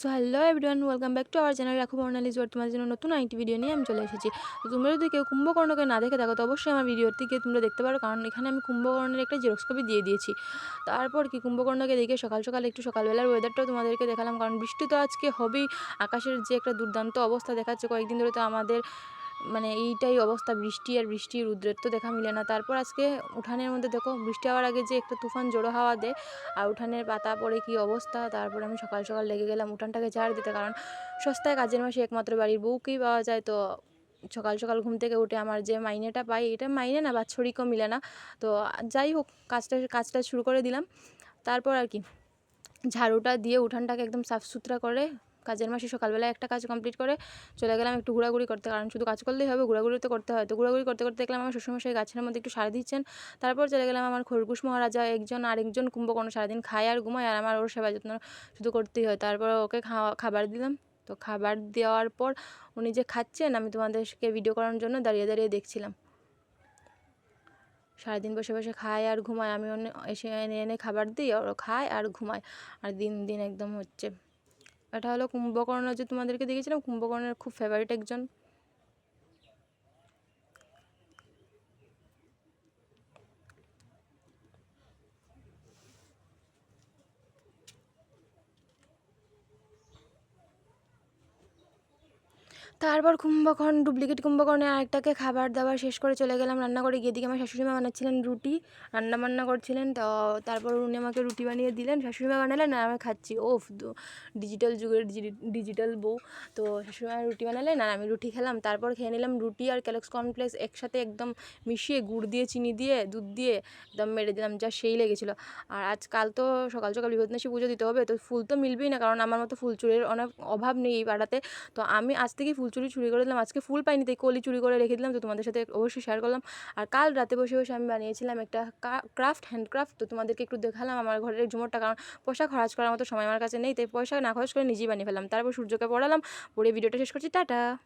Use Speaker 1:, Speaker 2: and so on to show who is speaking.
Speaker 1: So hello everyone welcome back to our channel রাখো বর্ণালী জোয়ার তোমার জন্য নতুন আরেকটি ভিডিও নিয়ে আমি চলে এসেছি। তো তোমরা যদি কেউ কুম্ভকর্ণকে না দেখে থাকো, তো অবশ্যই আমার ভিডিওর থেকে তোমরা দেখতে পারো, কারণ এখানে আমি কুম্ভকর্ণের একটা জেরক্স কপি দিয়ে দিয়েছি। তারপর কি, কুম্ভকর্ণকে দেখে সকাল সকাল একটু সকালবেলার ওয়েদারটাও তোমাদেরকে দেখালাম, কারণ বৃষ্টি তো আজকে হবেই। আকাশের যে একটা দুর্দান্ত অবস্থা দেখাচ্ছে, কয়েকদিন ধরে তো আমাদের মানে এইটাই অবস্থা, বৃষ্টি আর বৃষ্টি, রুদ্রের তো দেখা মিলে না। তারপর আজকে উঠানের মধ্যে দেখো, বৃষ্টি হওয়ার আগে যে একটা তুফান জোড়ো হাওয়া দেয়, আর উঠানের পাতা পড়ে কি অবস্থা? তারপর আমি সকাল সকাল লেগে গেলাম উঠানটাকে ঝাড় দিতে, কারণ সস্তায় কাজের মাসে একমাত্র বাড়ির বউকেই পাওয়া যায়। তো সকাল সকাল ঘুম থেকে উঠে আমার যে মাইনেটা পাই, এটা মাইনে না, বাৎসরিকও মিলে না। তো যাই হোক, কাজটা কাজটা শুরু করে দিলাম। তারপর আর কি, ঝাড়ুটা দিয়ে উঠানটাকে একদম সাফ সুতরা করে কাজের মাসে সকালবেলা একটা কাজ কমপ্লিট করে চলে গেলাম একটু ঘোরাঘুরি করতে। কারণ শুধু কাজ করলেই হবে ঘোরাঘুরি তো করতে হয়। তো ঘোরাঘুরি করতে করতে দেখলাম আমার শ্বশুরমশাই গাছের মধ্যে একটু সারা দিচ্ছেন। তারপর চলে গেলাম আমার খরগোশ মহারাজা, একজন আরেকজন কুম্ভকর্ণ সারাদিন খায় আর ঘুমায় আর আমার ওর সেবা যত্ন শুধু করতেই হয়। তারপর ওকে খাওয়া, খাবার দিলাম। তো খাবার দেওয়ার পর উনি যে খাচ্ছেন, আমি তোমাদেরকে ভিডিও করার জন্য দাঁড়িয়ে দাঁড়িয়ে দেখছিলাম। সারাদিন বসে বসে খায় আর ঘুমায়। আমি এসে এনে এনে খাবার দিই আর খায় আর ঘুমায়। আর দিন দিন একদম হচ্ছে এটা হলো কুম্ভকর্ণ যে তোমাদেরকে দেখেছিলাম কুম্ভকর্ণের খুব ফেভারিট একজন। তারপর কুম্ভকর্ণ ডুপ্লিকেট কুম্ভকর্ণের আরেকটাকে খাবার দাবার শেষ করে চলে গেলাম রান্না করে গিয়ে দিকে আমার শাশুড়িমা বানাচ্ছিলেন রুটি রান্না বান্না করছিলেন। তো তারপর উনি আমাকে রুটি বানিয়ে দিলেন। শাশুড়িমা বানালেন আর আমি খাচ্ছি। ওফ ডিজিটাল যুগের ডিজিটাল বউ। তো শাশুড়িমা রুটি বানালেন আর আমি রুটি খেলাম। তারপর খেয়ে নিলাম রুটি আর ক্যালক্স কর্নফ্লেক্স একসাথে একদম মিশিয়ে গুড় দিয়ে, চিনি দিয়ে, দুধ দিয়ে একদম মেরে দিলাম। যা সেই লেগেছিলো। আর আজকাল তো সকাল সকাল বিপদনাশী পুজো দিতে হবে। তো ফুল তো মিলবেই না, কারণ আমার মতো ফুল চুরির অনেক অভাব নেই এই পাড়াতে। তো আমি আজ থেকেই ফুল চুরি চুরি করে দিলাম। আজকে ফুল পাইনি, তাই কলি চুরি করে রেখে দিলাম। তো তোমাদের সাথে অবশ্যই শেয়ার করলাম। আর কাল রাতে বসে বসে আমি বানিয়েছিলাম একটা ক্রাফট হ্যান্ডক্রাফট তো তোমাদেরকে একটু দেখালাম আমার ঘরের ঝুমরটা, কারণ পয়সা খরচ করার মতো সময় আমার কাছে নেই। তাই পয়সা না খরচ করে নিজেই বানিয়ে ফেলাম তারপর সূর্যকে পড়ালাম। পড়ে ভিডিওটা শেষ করছি। টাটা!